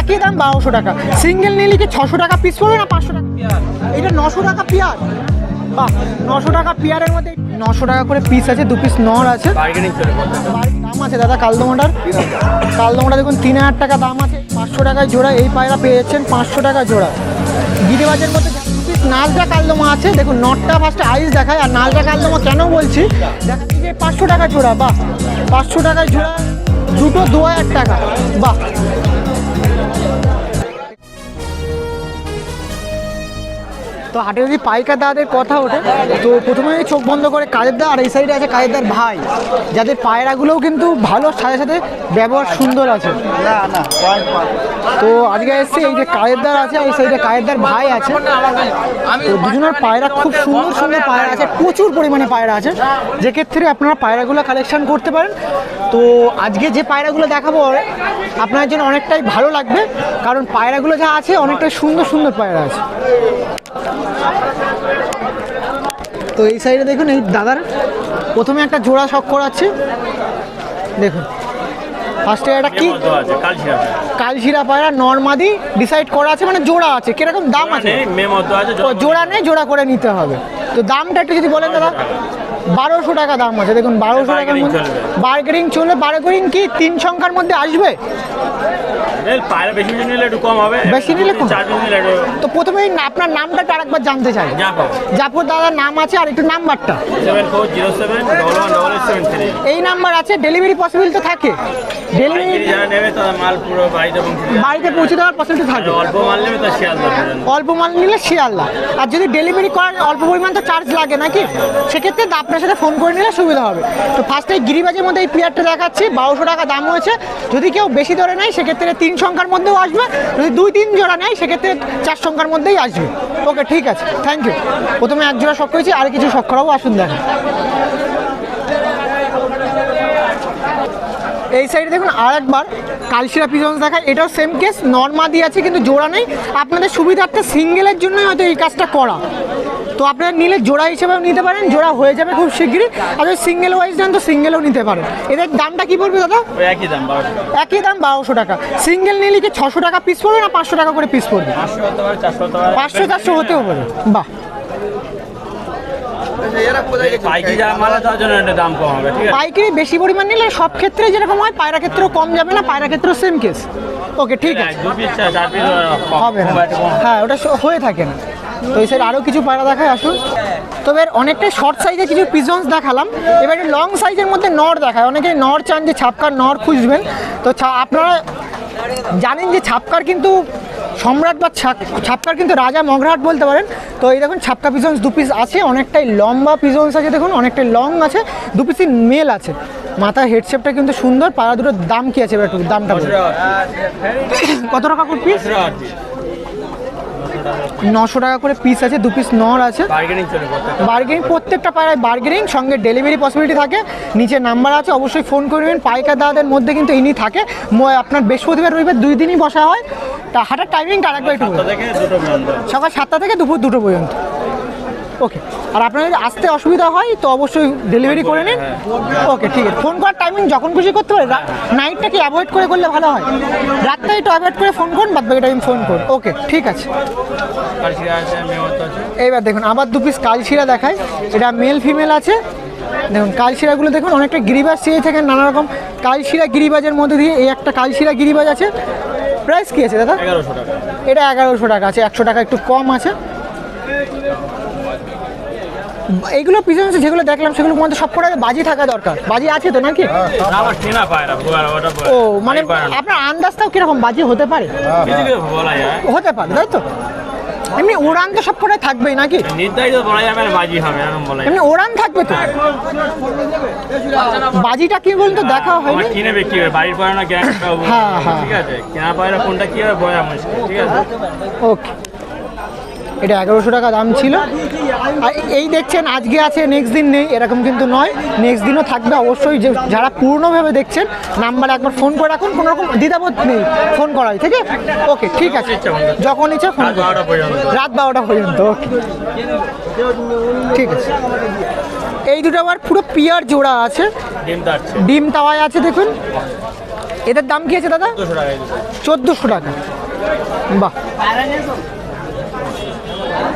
একই দাম বারোশো টাকা। সিঙ্গেল নিলে কি ছশো টাকা পিস পড়বে না পাঁচশো টাকা এটা নশো টাকা পিয়ার বাহ নশো টাকা পিয়ারের মধ্যে নশো টাকা করে পিস আছে দু পিস নর আছে। দাম আছে দাদা কালদোমাটার। কালদোমাটা দেখুন তিন হাজার টাকা দাম আছে পাঁচশো টাকায় জোড়া এই পায়রা পেয়ে যাচ্ছেন পাঁচশো টাকা জোড়া। গিরিবাজের মধ্যে নালটা কালদমা আছে দেখুন নটটা ফার্স্টে আইস দেখায় আর নালটা কালদমা কেন বলছি? দেখা যে পাঁচশো টাকা জোড়া বাহ পাঁচশো টাকায় জোড়া দুটো দু হাজার টাকা বাহ। তো হাটে যদি পাইকার দাদাদের কথা ওঠে, তো প্রথমে চোখ বন্ধ করে কাজের দা, আর এই সাইডে আছে কাজের দার ভাই। যাদের পায়রাগুলোও কিন্তু ভালো, সাথে সাথে ব্যবহার সুন্দর আছে। তো আজকে এসছে, এই যে কায়েদার আছে এই সাইডে কায়েদার ভাই আছে। তো দুজনের পায়রা খুব সুন্দর সুন্দর পায়রা আছে, প্রচুর পরিমাণে পায়রা আছে। যে ক্ষেত্রে আপনারা পায়রাগুলো কালেকশন করতে পারেন। তো আজকে যে পায়রাগুলো দেখাবো আপনার জন্য অনেকটাই ভালো লাগবে। কারণ পায়রাগুলো যা আছে, অনেকটাই সুন্দর সুন্দর পায়রা আছে। তো এই সাইডে দেখুন, এই দাদার প্রথমে একটা জোড়া শখ করাচ্ছে। দেখুন। ফার্স্টে এটা কি? কালশিরা পায়রা। নর্মাদি ডিসাইড করা আছে মানে জোড়া আছে। কীরকম দাম আছে? মে মতো আছে ও জোড়া নেই জোড়া করে নিতে হবে। তো দামটা একটু যদি বলেন দাদা। বারোশো টাকা দাম আছে দেখুন বারোশো টাকার মধ্যে। বার্গেনিং চলবে বার্গেনিং কি তিন সংখ্যার মধ্যে আসবে? পায়রা বেশি বেশি নিলে একটু কম হবে। বেশি নিলে কম? চার পিস নিলে একটু তো প্রথমেই আপনার নামটা আরেকবার জানতে চাই। যা জাফর দাদার নাম আছে আর একটু নাম্বারটা। Seven four zero seven double one double seven three এই নাম্বার আছে ডেলিভারি পসিবল তো থাকে। ডেলিভারি যারা নেবে তারা মাল পুরো বাড়িতে পৌঁছে বাড়িতে পৌঁছে দেওয়ার পসিবিলিটি থাকে। অল্প মাল নেবে তার শিয়াল অল্প মাল নিলে শিয়ালদা আর যদি ডেলিভারি করার অল্প পরিমাণ তো চার্জ লাগে নাকি? সেক্ষেত্রে আপনার সাথে ফোন করে নিলে সুবিধা হবে। তো ফার্স্টে গিরিবাজের মধ্যে এই পিয়ারটা দেখাচ্ছি বারোশো টাকা দাম হয়েছে যদি কেউ বেশি ধরে নেয় সেক্ষেত্রে তিন সংখ্যার মধ্যেও আসবে। যদি দুই তিন জোড়া নেয়, সেক্ষেত্রে চার সংখ্যার মধ্যেই আসবে। ওকে, ঠিক আছে। থ্যাংক ইউ প্রথমে এক জোড়া শখ করেছি, আর কিছু শখ করাবো, আসুন দেখেন। এই সাইডে দেখুন আর একবার কালশিরা পিজন্স দেখায়। এটাও সেম কেস নর্মাদি আছে, কিন্তু জোড়া নেই। আপনাদের সুবিধার্থে সিঙ্গেলের জন্যই হয়তো এই কাজটা করা। তো আপনারা নিলে জোড়া হিসেবেও নিতে পারেন জোড়া হয়ে যাবে খুব শিগগিরই। আর যদি সিঙ্গেল ওয়াইজ নেন তো সিঙ্গেলও নিতে পারেন। এদের দামটা কি পড়বে দাদা? একই দাম একই দাম বারোশো টাকা। সিঙ্গেল নিলে কি ছশো টাকা পিস পড়বে না পাঁচশো টাকা করে পিস পড়বে? পাঁচশো চারশো হতেও পারে। বাহ। পাইকারি বেশি পরিমাণ নিলে সব ক্ষেত্রে যেরকম হয় পায়রা ক্ষেত্রেও কম যাবে না পায়রা ক্ষেত্রেও সেম কেস ওকে ঠিক আছে। হবে না। হ্যাঁ ওটা হয়ে থাকে না। তো এই সাইড আরও কিছু পায়রা দেখায় আসুন। তবে অনেকটাই শর্ট সাইজে কিছু পিজন্স দেখালাম। এবারে লং সাইজের মধ্যে নর দেখায়। অনেকেই নর চান যে ছাপকার নর খুঁজবেন। তো আপনারা জানেন যে ছাপকার কিন্তু সম্রাট বা ছাপ- ছাপকার কিন্তু রাজা মগরাট বলতে পারেন। তো এই দেখুন ছাপকা পিজন্স দু পিস আছে অনেকটাই লম্বা পিজন্স আছে দেখুন অনেকটাই লং আছে দু পিসই মেল আছে। মাথার হেডশেপটা কিন্তু সুন্দর পাড়া দুটোর দাম কি আছে এবার একটু দামটা কত টাকা করে পিস নশো টাকা করে পিস আছে দু পিস নর আছে। বার্গেনিং প্রত্যেকটা। পায়রায় বার্গেনিং সঙ্গে ডেলিভারি পসিবিলিটি থাকে। নিচে নাম্বার আছে অবশ্যই ফোন করবেন পাইকার দাদাদের মধ্যে কিন্তু ইনি থাকে। আপনার বৃহস্পতিবার রবিবার দুই দিনই বসা হয়। তা হাটার টাইমিংটা আরেকবার একটু সকাল সাতটা থেকে দুপুর দুটো পর্যন্ত। ওকে আর আপনার যদি আসতে অসুবিধা হয় তো অবশ্যই ডেলিভারি করে নিন। ওকে ঠিক আছে। ফোন করার টাইমিং যখন খুশি করতে পারে নাইটটা কি অ্যাভয়েড করে করলে ভালো হয়? রাতটা একটু অ্যাভয়েড করে ফোন করুন বাদ বাকি টাইম ফোন করুন। ওকে ঠিক আছে। এইবার দেখুন আবার দু পিস কালশিরা দেখায়। এটা মেল ফিমেল আছে। দেখুন কালশিরাগুলো দেখুন অনেকটা গিরিবাজ চেয়ে থাকেন নানা রকম। কালশিরা গিরিবাজের মধ্যে দিয়ে এই একটা কালশিরা গিরিবাজ আছে। প্রাইস কী আছে দাদা? এটা এগারোশো টাকা আছে একশো টাকা একটু কম আছে। এইগুলো পিছনে যেগুলো দেখলাম সেগুলো মধ্যে সব বাজি থাকা দরকার। বাজি আছে তো নাকি? আমার চেনা ও মানে আপনার আন্দাজটাও কীরকম বাজি হতে পারে? হতে পারে তাই তো? এমনি উড়ান তো সব কটাই থাকবেই নাকি? নির্ধারিত বলা যাবে বাজি হবে এরকম বলা এমনি থাকবে তো? বাজিটা কি দেখা হয়নি? কিনে বিক্রি হবে বাড়ির পায়রা না কেনা হ্যাঁ, হ্যাঁ। ঠিক আছে কেনা পায়রা কোনটা কি হবে বোঝা মুশকিল ঠিক আছে? ওকে। এটা এগারোশো টাকা দাম ছিল। আর এই দেখছেন আজকে আছে নেক্সট দিন নেই এরকম কিন্তু নয়। নেক্সট দিনও থাকবে অবশ্যই। যে যারা পূর্ণভাবে দেখছেন নাম্বার একবার ফোন করে রাখুন কোনো রকম দ্বিধাবোধ নেই। ফোন করাই ঠিক আছে? ওকে ঠিক আছে। যখন ইচ্ছা ফোন রাত বারোটা পর্যন্ত। ওকে ঠিক আছে। এই দুটো আবার পুরো পিয়ার জোড়া আছে। ডিম তাওয়ায় আছে দেখুন। এদের দাম কি আছে দাদা। চোদ্দোশো টাকা। বাহ।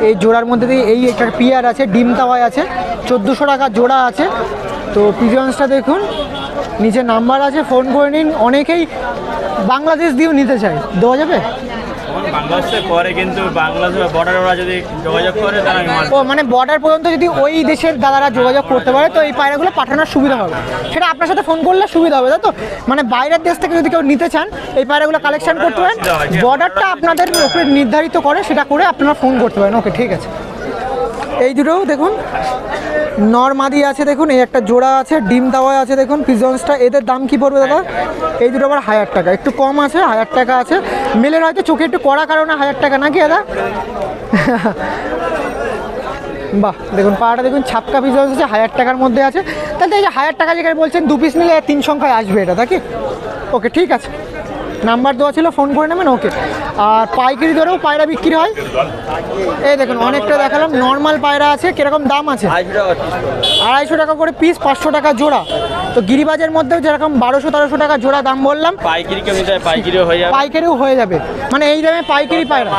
এই জোড়ার মধ্যে দিয়ে এই একটা পিয়ার আছে, ডিম তাওয়াই আছে, চোদ্দোশো টাকা জোড়া আছে। তো পিজন্সটা দেখুন, নিচে নাম্বার আছে, ফোন করে নিন, অনেকেই বাংলাদেশ দিয়েও নিতে চায়। দেওয়া যাবে? আমার বাংলাদেশে কিন্তু বাংলাদেশ বর্ডার ওরা যদি যোগাযোগ করে তাহলে ও মানে বর্ডার পর্যন্ত যদি ওই দেশের দাদারা যোগাযোগ করতে পারে তো এই পায়রাগুলো পাঠানোর সুবিধা হবে। সেটা আপনার সাথে ফোন করলে সুবিধা হবে তাই তো? মানে বাইরের দেশ থেকে যদি কেউ নিতে চান এই পায়রাগুলো কালেকশন করতে পারেন। বর্ডারটা আপনাদের উপরে নির্ধারিত করে সেটা করে আপনারা ফোন করতে পারেন। ওকে ঠিক আছে। এই দুটোও দেখুন। নরমাদি আছে দেখুন, এই একটা জোড়া আছে, ডিম দেওয়া আছে দেখুন পিজন্সটা এদের দাম কি পড়বে দাদা? এই দুটো আবার হাজার টাকা, একটু কম আছে, হাজার টাকা আছে। মেলের হয়তো চোখে একটু কড়া কারণে হাজার টাকা, নাকি দাদা? বাহ, দেখুন, পাড়াটা দেখুন, ছাপকা পিস আছে, হাজার টাকার মধ্যে আছে। তাহলে এই যে হাজার টাকা যেখানে বলছেন, দু পিস নিলে তিন সংখ্যায় আসবে এটা, নাকি? ওকে ঠিক আছে। নাম্বার দেওয়া ছিল ফোন করে নেবেন ওকে আর পাইকারি দরেও পায়রা বিক্রি হয়। এই দেখুন অনেকটা দেখালাম নর্মাল পায়রা আছে কীরকম দাম আছে? আড়াইশো টাকা করে। পিস পাঁচশো টাকা জোড়া। তো গিরিবাজের মধ্যেও যেরকম বারোশো তেরোশো টাকা জোড়া দাম বললাম পাইকারিও হয়ে যাবে। মানে এই দামে পাইকারি পায়রা?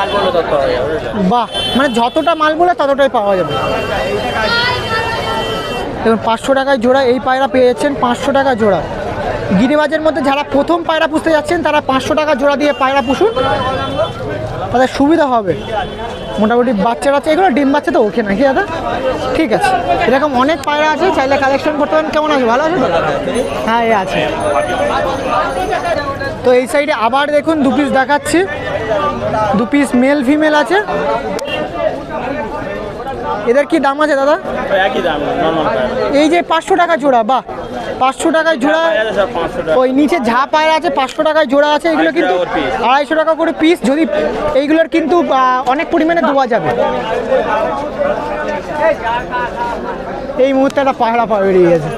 বাহ মানে যতটা মাল বলে ততটাই পাওয়া যাবে। দেখুন পাঁচশো টাকায় জোড়া এই পায়রা পেয়ে যাচ্ছেন পাঁচশো টাকা জোড়া। গিরিবাজের মধ্যে যারা প্রথম পায়রা পুষতে যাচ্ছেন, তারা পাঁচশো টাকা জোড়া দিয়ে পায়রা পুষুন। তাদের সুবিধা হবে। মোটামুটি বাচ্চারা বাচ্চা এগুলো ডিম বাচ্চা তো ওকে নাকি দাদা? ঠিক আছে। এরকম অনেক পায়রা আছে, চাইলে কালেকশন করতে পারেন। কেমন আছে? ভালো আছে? হ্যাঁ এ আছে। তো এই সাইডে আবার দেখুন, দু পিস দেখাচ্ছি। দু পিস মেল ফিমেল আছে। এদের কি দাম আছে দাদা? একই দাম এই যে পাঁচশো টাকা জোড়া বাহ। পাঁচশো টাকায় জোড়া ওই নিচে ঝা পায়রা আছে পাঁচশো টাকায় জোড়া আছে এগুলো কিন্তু আড়াইশো টাকা করে পিস যদি এইগুলোর কিন্তু অনেক পরিমাণে দেওয়া যাবে। এই মুহূর্তে একটা পায়রা পা বেরিয়ে গেছে।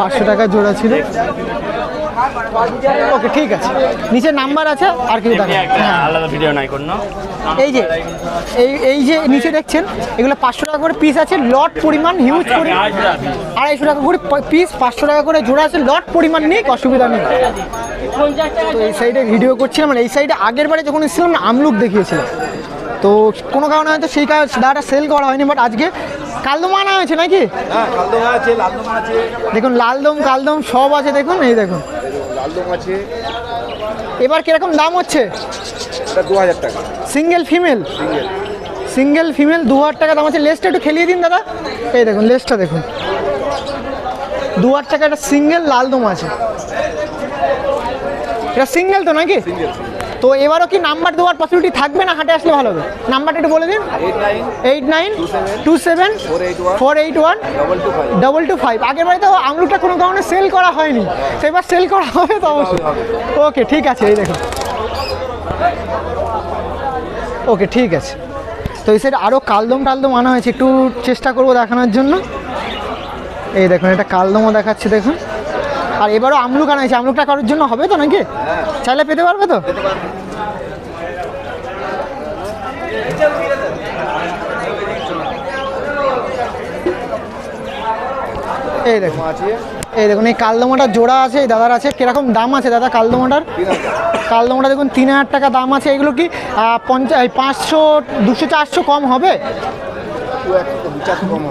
পাঁচশো টাকা জোড়া ছিল। ওকে ঠিক আছে। নিচে নাম্বার আছে আর কিছু আলাদা ভিডিও নাই কোনো এই যে এই এই যে নিচে দেখছেন এগুলো পাঁচশো টাকা করে পিস আছে লট পরিমাণ হিউজ পরিমাণ। আড়াইশো টাকা piece। আড়াইশো টাকা করে পিস পাঁচশো টাকা করে জোড়া আছে লট পরিমাণ নেই অসুবিধা নেই। তো এই সাইডে ভিডিও করছিলাম আর এই সাইডে আগের বারে যখন এসেছিলাম না আমলুক দেখিয়েছিলাম তো কোনো কারণে হয়তো সেই কাজ দাঁড়াটা সেল করা হয়নি বাট আজকে কালদম আনা হয়েছে নাকি? হ্যাঁ কালদম আছে লালদম দেখুন লালদম কালদম সব আছে দেখুন এই দেখুন। আছে। এবার কীরকম দাম হচ্ছে? এটা দু হাজার টাকা। Single female single single female দু হাজার টাকা দাম আছে। লেসটা একটু খেলিয়ে দিন দাদা। এই দেখুন লেসটা দেখুন। দু হাজার টাকা একটা সিঙ্গেল লাল দম আছে। এটা সিঙ্গেল তো নাকি? সিঙ্গেল তো এবারও কি নাম্বার দেওয়ার পসিবিলিটি থাকবে না? হাটে আসলে ভালো হবে। নাম্বারটা একটু বলে দিন। Eight nine two seven four eight one double two five আগের বারে তো আমলুটা কোনো কারণে সেল করা হয়নি। তো এবার সেল করা হবে তো অবশ্যই। ওকে ঠিক আছে, এই দেখুন। ওকে ঠিক আছে। তো এই সাইডে আরও কালদম টালদম আনা হয়েছে। একটু চেষ্টা করব দেখানোর জন্য। এই দেখুন, এটা কালদমও দেখাচ্ছে, দেখুন। আর এবারও আমলুক আনা হয়েছে। আমলুকটা কারোর জন্য হবে তো নাকি? চাইলে পেতে পারবে তো? এই দেখুন। এই দেখুন এই কালদমাটার জোড়া আছে এই দাদার আছে। কীরকম দাম আছে দাদা কালদমাটার? কালদমাটা দেখুন তিন হাজার টাকা দাম আছে। এগুলো কি পঞ্চাশ পাঁচশো দুশো চারশো কম হবে?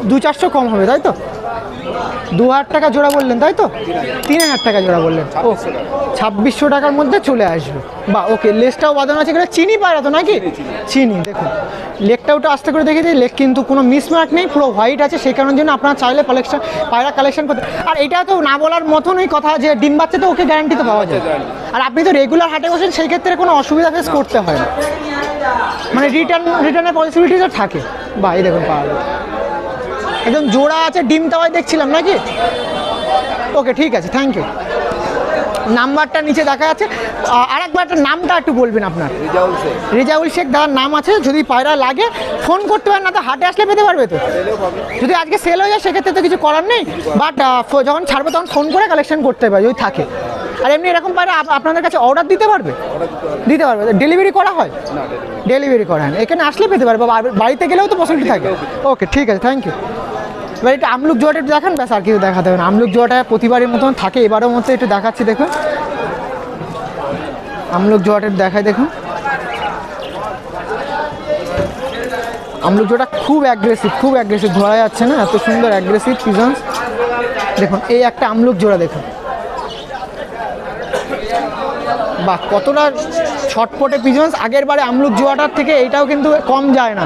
দু চারশো কম হবে তাই তো? দু হাজার টাকা জোড়া বললেন তাই তো? তিন হাজার। টাকা জোড়া বললেন। ও ছাব্বিশশো টাকার মধ্যে চলে আসবে। বা ওকে লেসটাও বাঁধানো আছে এগুলো চিনি পায়রা তো নাকি? চিনি দেখুন। লেকটা ওটা আস্তে করে দেখে দিই লেক কিন্তু কোনো মিসমার্ক নেই পুরো হোয়াইট আছে সেই কারণের জন্য আপনারা চাইলে কালেকশন পায়রা কালেকশন করতে আর এটা তো না বলার মতনই কথা যে ডিম বাচ্চা তো ওকে গ্যারান্টি তো পাওয়া যায়। আর আপনি তো রেগুলার হাটে বসেন সেই ক্ষেত্রে কোনো অসুবিধা ফেস করতে হয় না। মানে রিটার্ন রিটার্নের পসিবিলিটি তো থাকে। বা এই দেখুন পাওয়া যায়। একদম জোড়া আছে ডিম তাওয়াই দেখছিলাম নাকি? ওকে ঠিক আছে থ্যাংক ইউ নাম্বারটা নিচে দেখা যাচ্ছে। আর একটা নামটা একটু বলবেন আপনার। রিজাউল শেখ। দাদার নাম আছে যদি পায়রা লাগে ফোন করতে পারেন না তো হাটে আসলে পেতে পারবে তো। যদি আজকে সেল হয়ে যায় সেক্ষেত্রে তো কিছু করার নেই। বাট যখন ছাড়বে তখন ফোন করে কালেকশন করতে পারবে যদি থাকে। আর এমনি এরকম পায়রা আপ- আপনাদের কাছে অর্ডার দিতে পারবে? দিতে পারবে। ডেলিভারি করা হয়? ডেলিভারি ডেলিভারি করা হয় এখানে আসলে পেতে পারবে বাড়িতে গেলেও তো পসিবিলিটি থাকে। ওকে ঠিক আছে থ্যাংক ইউ এবার একটু আমলুক জোয়াটা একটু দেখান, ব্যাস আর কিছু দেখাতে হবে না। আমলুক জোয়াটা প্রতিবারের মতন থাকে, এবারের মতো একটু দেখাচ্ছি, দেখুন। আমলুক জোয়াটা দেখাই, দেখুন। আমলুক জোয়াটা খুব অ্যাগ্রেসিভ খুব অ্যাগ্রেসিভ ধরা যাচ্ছে না, এত সুন্দর অ্যাগ্রেসিভ পিজন্স দেখুন, এই একটা আমলুক জোড়া, দেখুন। বাহ, কতটা ছটপটে পিজন্স আগের বারে আমলুক জোয়াটার থেকে এইটাও কিন্তু কম যায় না।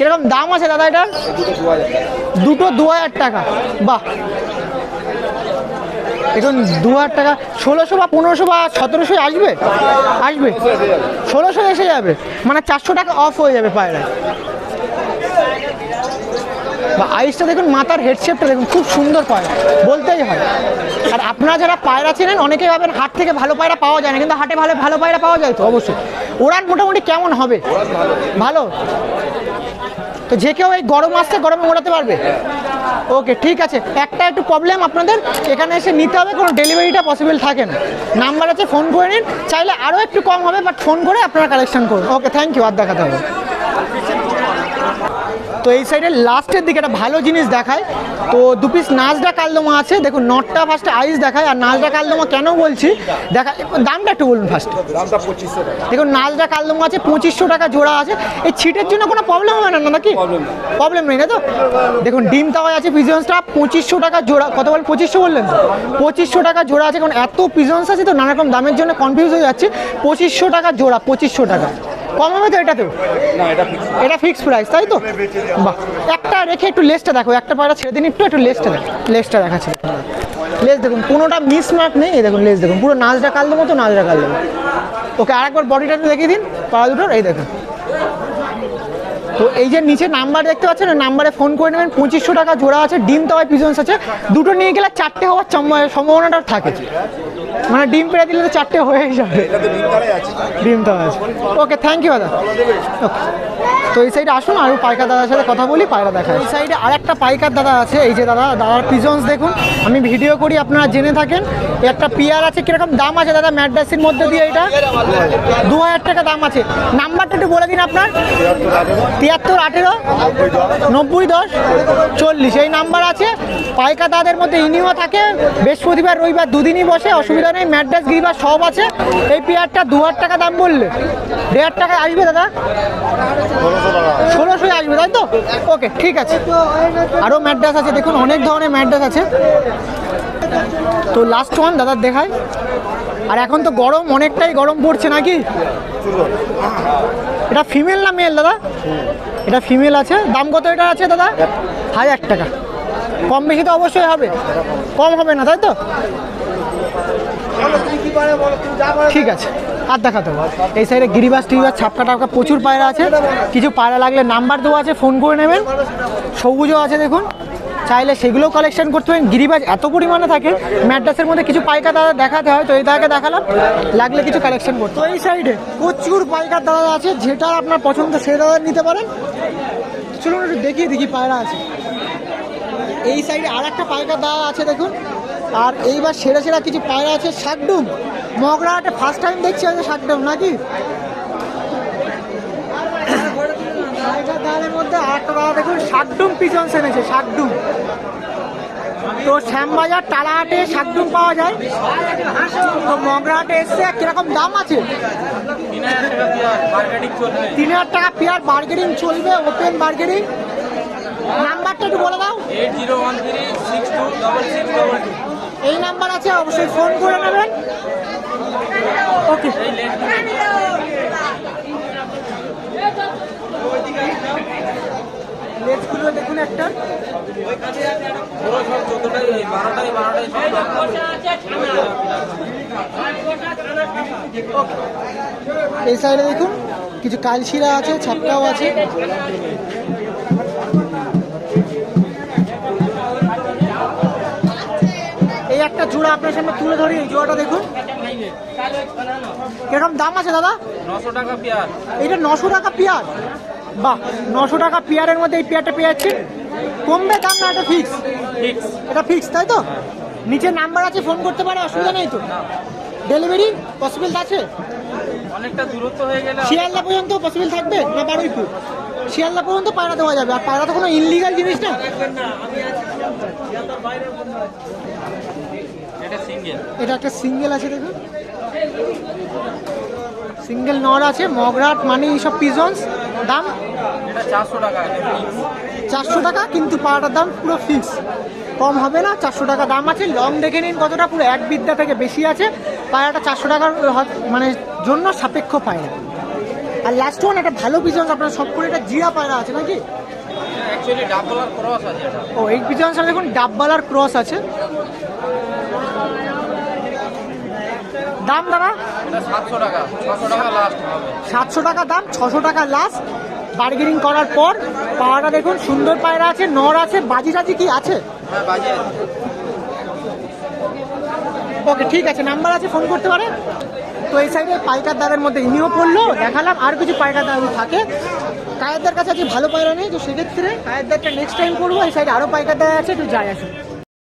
কীরকম দাম আছে দাদা এটার? দুটো দু হাজার টাকা। বাহ। এখন দু হাজার টাকা, ষোলোশো বা পনেরোশো বা সতেরোশো আসবে? আসবে। ষোলোশো এসে যাবে। মানে চারশো টাকা অফ হয়ে যাবে পায়রায় বা আইসটা দেখুন, মাথার হেডশেপটা দেখুন, খুব সুন্দর পায়রা। বলতেই হয়। আর আপনারা যারা পায়রা চেনেন, অনেকেই ভাবেন হাট থেকে ভালো পায়রা পাওয়া যায় না, কিন্তু হাটে ভালো ভালো পায়রা পাওয়া যায় তো, অবশ্যই। ওরান মোটামুটি কেমন হবে? ভালো? তো যে কেউ এই গরম আসছে, গরমে ওড়াতে পারবে। ওকে, ঠিক আছে। একটা একটু প্রবলেম আপনাদের, এখানে এসে নিতে হবে, কোনো ডেলিভারিটা পসিবল থাকে না। নাম্বার আছে ফোন করে নিন। চাইলে আরও একটু কম হবে বাট ফোন করে আপনারা কালেকশন করুন। ওকে থ্যাংক ইউ আর দেখাতে হবে। তো এই সাইডে লাস্টের দিকে একটা ভালো জিনিস দেখায়। তো দু পিস নাচডা কালদমা আছে। দেখুন নটটা ফার্স্টে আইস দেখায়। আর নাচডা কালদমা কেন বলছি? দেখা দামটা একটু বলুন ফার্স্ট দামটা পঁচিশশো টাকা। দেখুন নাচডা কালদমা আছে পঁচিশশো টাকা জোড়া আছে। এই ছিটের জন্য কোনো প্রবলেম হবে না না নাকি প্রবলেম নেই। না তো? দেখুন ডিম তাওয়ায় আছে পিজনসটা পঁচিশশো টাকা জোড়া কত বল পঁচিশশো বললেন? পঁচিশশো টাকা জোড়া আছে কারণ এত পিজনস আছে তো নানা রকম দামের জন্য কনফিউজ হয়ে যাচ্ছে। পঁচিশশো টাকা জোড়া পঁচিশশো টাকা। কম হবে তো এটা ফিক্স এটা ফিক্স প্রাইস তাই তো? বাহ। একটা রেখে একটু লেসটা দেখো একটা পায়রা ছেড়ে দিন একটু একটু লেসটা দেখো লেসটা দেখাচ্ছে। লেস দেখুন কোনোটা মিস মার্ক নেই এই দেখুন লেস দেখুন পুরো নাচটা কাল দেবো তো নাচটা কাল দেবো ওকে আরেকবার বডিটা দেখিয়ে দিন পাড়া দুটোর এই দেখুন। তো এই যে নিচে নাম্বার দেখতে পাচ্ছেন নাম্বারে ফোন করে নেবেন পঁচিশশো টাকা জোড়া আছে ডিম তাওয়ায় পিজন্স আছে দুটো নিয়ে গেলে চারটে হওয়ার সম্ভা- সম্ভাবনাটা থাকে। মানে ডিম পেড়ে দিলে তো চারটে হয়ে যাবে। ডিম তো আছে। ওকে থ্যাংক ইউ দাদা। ওকে তো এই সাইডে আসুন আর পাইকার দাদার সাথে কথা বলি পায়রা দেখা এই সাইডে আর একটা পাইকার দাদা আছে এই যে দাদা দাদার পিজন্স দেখুন। আমি ভিডিও করি আপনারা জেনে থাকেন। একটা পিয়ার আছে কীরকম দাম আছে দাদা? ম্যাড্রাসির মধ্যে দিয়ে এটা। দু হাজার টাকা দাম আছে। নাম্বারটা একটু বলে দিন আপনার। তিয়াত্তর আঠেরো। নব্বই দশ। চল্লিশ। এই নাম্বার আছে। পাইকার দাদের মধ্যে ইনিও থাকে। বৃহস্পতিবার রবিবার দুদিনই বসে অসুবিধা নেই ম্যাড্রাস গিরিবার সব আছে। এই পেয়ারটা দু হাজার টাকা দাম বললে। দেড় টাকায় আসবে দাদা? ষোলোশো ষোলোশোই আসবে তাই তো? ওকে ঠিক আছে। আরও ম্যাড্রাস আছে দেখুন অনেক ধরনের ম্যাড্রাস আছে। তো লাস্ট ওয়ান দাদার দেখায় আর এখন তো গরম অনেকটাই গরম পড়ছে নাকি? এটা ফিমেল না মেল দাদা? এটা ফিমেল আছে। দাম কত এটা আছে দাদা? হাজার টাকা। কম বেশি তো অবশ্যই হবে। কম হবে না, তাই তো? ঠিক আছে, আর দেখাতে হবে। এই সাইডে গিরিবাস টিরিবাস, ছাপকা টাপকা প্রচুর পায়রা আছে। কিছু পায়রা লাগলে নাম্বার দেওয়া আছে ফোন করে নেবেন। সবুজও আছে, দেখুন। চাইলে সেগুলোও কালেকশন করতে পারেন। গিরিবাজ এত পরিমাণে থাকে, ম্যাড্রাসের মধ্যে কিছু পাইকার দাদা দেখাতে হয়, তো এই দাদাকে দেখালাম। লাগলে কিছু কালেকশন করতে তো এই সাইডে প্রচুর পাইকার দাদা আছে, যেটা আপনার পছন্দ দাদা নিতে পারেন। চলুন একটু দেখিয়ে দেখি পায়রা আছে। এই সাইডে আর একটা পায়রা দাওয়া আছে দেখুন। আর এইবার সেরা সেরা কিছু পায়রা আছে শাকডুম। মগরাহাটে ফার্স্ট টাইম দেখছি হয়তো শাকডুম নাকি? মধ্যে আর একটা দাদা দেখুন শাকডুম শাকডুম। তো শ্যামবাজার টালাহাটে শাকডুম পাওয়া যায়। তো মগরাহাটে এসছে কীরকম দাম আছে? তিন হাজার টাকা পেয়ার বার্গেনিং চলবে। ওপেন বার্গেনিং নাম্বারটা একটু বলে দাও। Zero one three six two six double এই নাম্বার আছে, অবশ্যই ফোন করে নেবেন। ওকে দেখুন একটা। এই সাইডে দেখুন, কিছু কালশিরা আছে, ছাপটাও আছে। একটা জোড়া আপনার সামনে তুলে ধরি এই জোড়াটা দেখুন। কীরকম দাম আছে দাদা? নশো টাকা পেয়ার। এটা নশো টাকা পেয়ার? বাহ নশো টাকা পেয়ারের মধ্যে এই পেয়ারটা পেয়ে যাচ্ছি কমবে দাম না এটা ফিক্স ফিক্স এটা ফিক্স তাই তো? নিচে নাম্বার আছে ফোন করতে পারে অসুবিধা নেই তো? ডেলিভারি পসিবল আছে? অনেকটা দূরত্ব হয়ে গেলে শিয়ালদা পর্যন্ত পসিবল থাকবে না বারুইপুর? শিয়ালদা পর্যন্ত পায়রা দেওয়া যাবে। আর পায়রা তো কোনো ইনলিগাল জিনিস না? এটা সিঙ্গেল? একটা সিঙ্গেল আছে দেখুন। সিঙ্গেল নর আছে মগরাট মানে এইসব পিজনস। দাম? চারশো টাকা কিন্তু পাড়াটার দাম পুরো ফিক্স কম হবে না চারশো টাকা দাম আছে। লং দেখে নিন কতটা পুরো এক বিদ্যা থেকে বেশি আছে। পায়রাটা চারশো টাকার মানে জন্য সাপেক্ষ পায়রা। আর লাস্ট ওয়ান একটা ভালো পিজন আপনার সব করে একটা জিরা পায়রা আছে নাকি? অ্যাকচুয়ালি ক্রস আছে ও এই পিজন দেখুন ডাববালার ক্রস আছে। দাম দাদা? সাতশো টাকা। ছশো টাকা লাস্ট সাতশো টাকা দাম ছশো টাকা লাস্ট বার্গেনিং করার পর পায়রাটা দেখুন সুন্দর পায়রা আছে নর আছে বাজি টাজি কি আছে? হ্যাঁ ওকে ঠিক আছে নাম্বার আছে ফোন করতে পারে। তো এই সাইডে পাইকার দারের মধ্যে ইনিও পড়ল দেখালাম আর কিছু পাইকার দার থাকে। কায়েরদার কাছে আজকে ভালো পায়রা নেই তো সেক্ষেত্রে কায়েরদারটা নেক্সট টাইম করব এই সাইডে আরও পাইকার দার আছে একটু যাই আসুন।